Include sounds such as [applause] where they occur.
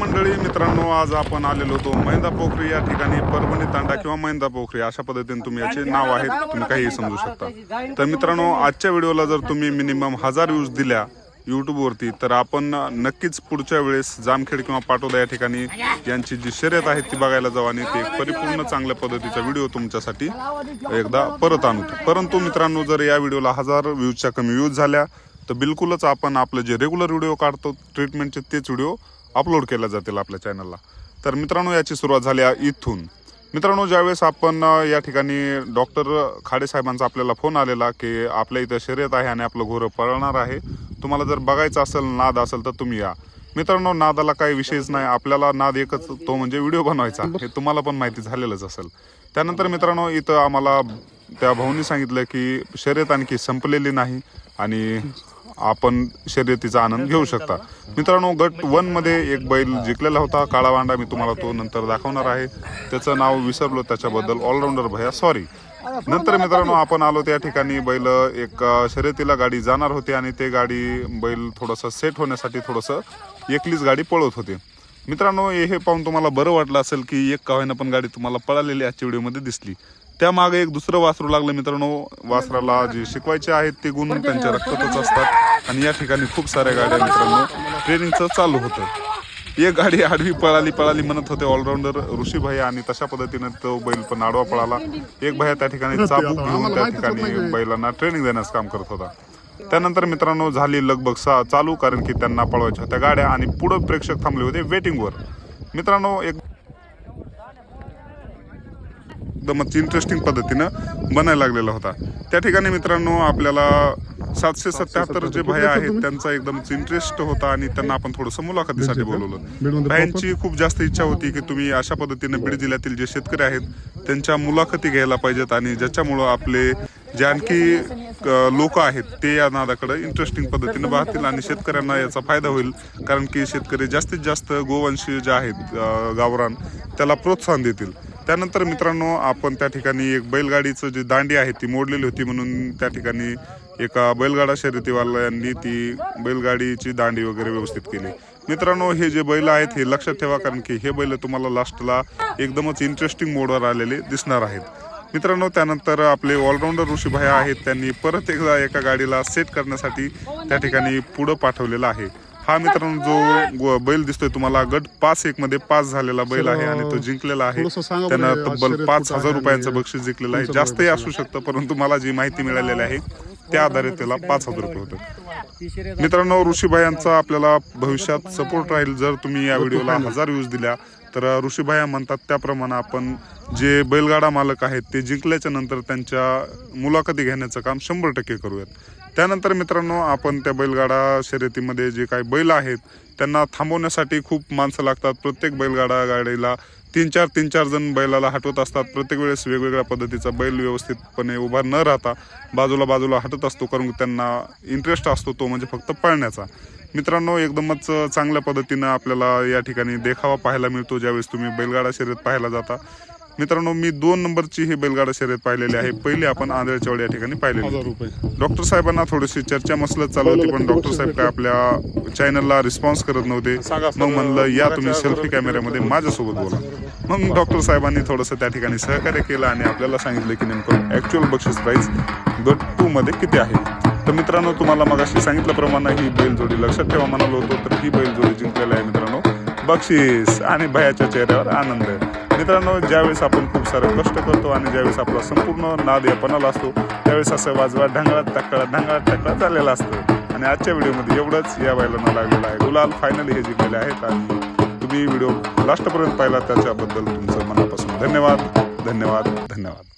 मंडळी मित्रांनो आज आपण आलेलो होतो मैंदा पोखरी या ठिकाणी परभणी तांडा किंवा मैंदा पोखरी अशा पद्धतीने तुम्ही याचे नाव आहेत तुम्ही काही समजू शकता. तर मित्रांनो आजच्या व्हिडिओला जर तुम्ही मिनिमम हजार व्ह्यूज दिल्या यूट्यूबवरती तर आपण नक्कीच पुढच्या वेळेस जामखेड किंवा पाटोदा या ठिकाणी यांची जी शर्यत आहे ती बघायला जाऊ आणि ते परिपूर्ण चांगल्या पद्धतीचा व्हिडिओ तुमच्यासाठी एकदा परत आणू. परंतु मित्रांनो जर या व्हिडिओला हजार व्ह्यूजच्या कमी व्ह्यूज झाल्या तर बिलकुलच आपण आपलं जे रेग्युलर व्हिडिओ काढतो ट्रीटमेंटचे तेच व्हिडिओ अपलोड केल्या जातील आपल्या चॅनलला तर मित्रांनो याची सुरुवात झाली इथून. मित्रांनो ज्यावेळेस आपण या ठिकाणी डॉक्टर खाडे साहेबांचा आपल्याला फोन आलेला की आपल्या इथं शर्यत आहे आणि आपलं घोरं पळणार आहे तुम्हाला जर बघायचं असेल नाद असेल तर तुम्ही या. मित्रांनो नादाला काही विषयच नाही. आपल्याला नाद एकच तो म्हणजे व्हिडिओ बनवायचा. हे तुम्हाला पण माहिती झालेलंच असेल. त्यानंतर मित्रांनो इथं आम्हाला त्या भाऊनी सांगितलं की शर्यत आणखी संपलेली नाही आणि आपण शर्यतीचा आनंद घेऊ शकता. मित्रांनो गट वनमध्ये एक बैल जिंकलेला होता. काळा वांडा मी तुम्हाला तो नंतर दाखवणार आहे. त्याचं नाव विसरलो त्याच्याबद्दल ऑलराऊंडर भैया सॉरी नंतर मित्रांनो आपण आलो त्या ठिकाणी. बैल एक शर्यतीला गाडी जाणार होती आणि ते गाडी बैल थोडंसं सेट होण्यासाठी थोडंसं एकलीच गाडी पळत होते. मित्रांनो हे पाहून तुम्हाला बरं वाटलं असेल की एक का होईना पण गाडी तुम्हाला पळालेली आजच्या व्हिडिओमध्ये दिसली. त्यामागे एक दुसरं वासरू लागलं मित्रांनो. वासराला जे शिकवायचे आहेत ते गुण त्यांच्या रक्तातच असतात. आणि या ठिकाणी खूप साऱ्या गाड्या मित्रांनो. ट्रेनिंगचं चालू होतं. एक गाडी आडवी पळाली पळाली म्हणत होते ऑलराऊंडर ऋषी भाई आणि तशा पद्धतीने तो बैल पण आडवा पळाला. एक भैया त्या ठिकाणी [laughs] चाबूक घेऊन त्या ठिकाणी बैलांना ट्रेनिंग देण्याचं काम करत होता. त्यानंतर मित्रांनो झाली लगभग सा चालू कारण की त्यांना पळवायच्या होत्या गाड्या आणि पुढं प्रेक्षक थांबले होते वेटिंगवर मित्रांनो एक एकदमच इंटरेस्टिंग पद्धतीनं बनायला लागलेला होता. त्या ठिकाणी मित्रांनो आपल्याला सातशे सत्याहत्तर जे भया आहेत त्यांचा एकदमच इंटरेस्ट होता आणि त्यांना आपण थोडंसं मुलाखतीसाठी बोलवलं. भयांची खूप जास्त इच्छा होती की तुम्ही अशा पद्धतीने बीड जिल्ह्यातील जे शेतकरी आहेत त्यांच्या मुलाखती घ्यायला पाहिजेत आणि ज्याच्यामुळं आपले जे आणखी लोक आहेत ते या नादाकडे इंटरेस्टिंग पद्धतीने पाहतील आणि शेतकऱ्यांना याचा फायदा होईल. कारण की शेतकरी जास्तीत जास्त गोवंशी जे आहेत गावरान त्याला प्रोत्साहन देतील. त्यानंतर मित्रांनो आपण त्या ठिकाणी एक बैलगाडीचं जी दांडी आहे ती मोडलेली होती म्हणून त्या ठिकाणी एका बैलगाडा शर्यतीवाल्यांनी ती बैलगाडीची दांडी वगैरे व्यवस्थित केली. मित्रांनो हे जे बैल आहेत हे लक्षात ठेवा कारण की हे बैल तुम्हाला लास्टला एकदमच इंटरेस्टिंग मोडवर आलेले दिसणार आहेत. मित्रांनो त्यानंतर आपले ऑलराऊंडर ऋषीभाई आहेत. त्यांनी परत एकदा एका गाडीला सेट करण्यासाठी त्या ठिकाणी पुढं पाठवलेला आहे. हा मित्रांनो जो बैल दिसतोय तुम्हाला गट पाच एक मध्ये पास झालेला बैल आहे आणि तो जिंकलेला आहे. त्यानं तब्बल पाच हजार रुपयांचं बक्षीस जिंकलेलं आहे. जास्तही असू शकतं परंतु मला जी माहिती मिळालेली आहे त्या आधारे त्याला पाच हजार रुपये होते. मित्रांनो ऋषीभाई यांचा आपल्याला भविष्यात सपोर्ट राहील. जर तुम्ही या व्हिडिओला हजार व्ह्यूज दिल्या तर ऋषीभाया म्हणतात त्याप्रमाणे आपण जे बैलगाडा मालक आहेत ते जिंकल्याच्या नंतर त्यांच्या मुलाखती घेण्याचं काम शंभर टक्के करूयात. त्यानंतर मित्रांनो आपण त्या बैलगाडा शर्यतीमध्ये जे काही बैल आहेत त्यांना थांबवण्यासाठी खूप माणसं लागतात. प्रत्येक बैलगाडा गाडीला तीन चार तीन चार जण बैलाला हटवत असतात. प्रत्येक वेळेस वेगवेगळ्या पद्धतीचा बैल व्यवस्थितपणे उभा न राहता बाजूला बाजूला हटत असतो कारण त्यांना इंटरेस्ट असतो तो म्हणजे फक्त पळण्याचा. मित्रांनो एकदमच चांगल्या पद्धतीनं आपल्याला या ठिकाणी देखावा पाहायला मिळतो ज्यावेळेस तुम्ही बैलगाडा शर्यत पाहायला जाता. मित्रांनो मी दोन नंबरची ही बैलगाडा शर्यत पाहिलेली आहे. पहिली आपण आंधळेचवड या ठिकाणी पाहिलेली डॉक्टर साहेबांना थोडीशी चर्चा मसलत चालू होती पण डॉक्टर साहेब काय आपल्या चॅनलला रिस्पॉन्स करत नव्हते. मग म्हणलं या तुम्ही सेल्फी कॅमेऱ्यामध्ये माझ्यासोबत बोला. मग डॉक्टर साहेबांनी थोडंसं त्या ठिकाणी सहकार्य केलं आणि आपल्याला सांगितलं की नेमकं ॲक्च्युअल बक्षीस प्राईस गट टू मध्ये किती आहे? तर मित्रांनो तुम्हाला मगाशी सांगितल्याप्रमाणे ही बैलजोडी लक्षात ठेवा म्हणालो होतो तर ही बैलजोडी जिंकलेली आहे मित्रांनो बक्षीस आणि भयाच्या चेहऱ्यावर आनंद. मित्रांनो ज्यावेळेस आपण खूप सारं कष्ट करतो आणि ज्यावेळेस आपला संपूर्ण नाद या पणाला असतो त्यावेळेस असं वाजवा ढंगळात टक्कळा ढंगळात टक्कळा झालेला असतो. आणि आजच्या व्हिडिओमध्ये एवढंच या बैलांना लागलेलं आहे. गुलाल फायनली हे जिंकलेले आहेत. आणि तुम्ही व्हिडिओ लास्टपर्यंत पाहिला त्याच्याबद्दल तुमचं मनापासून धन्यवाद. धन्यवाद. धन्यवाद.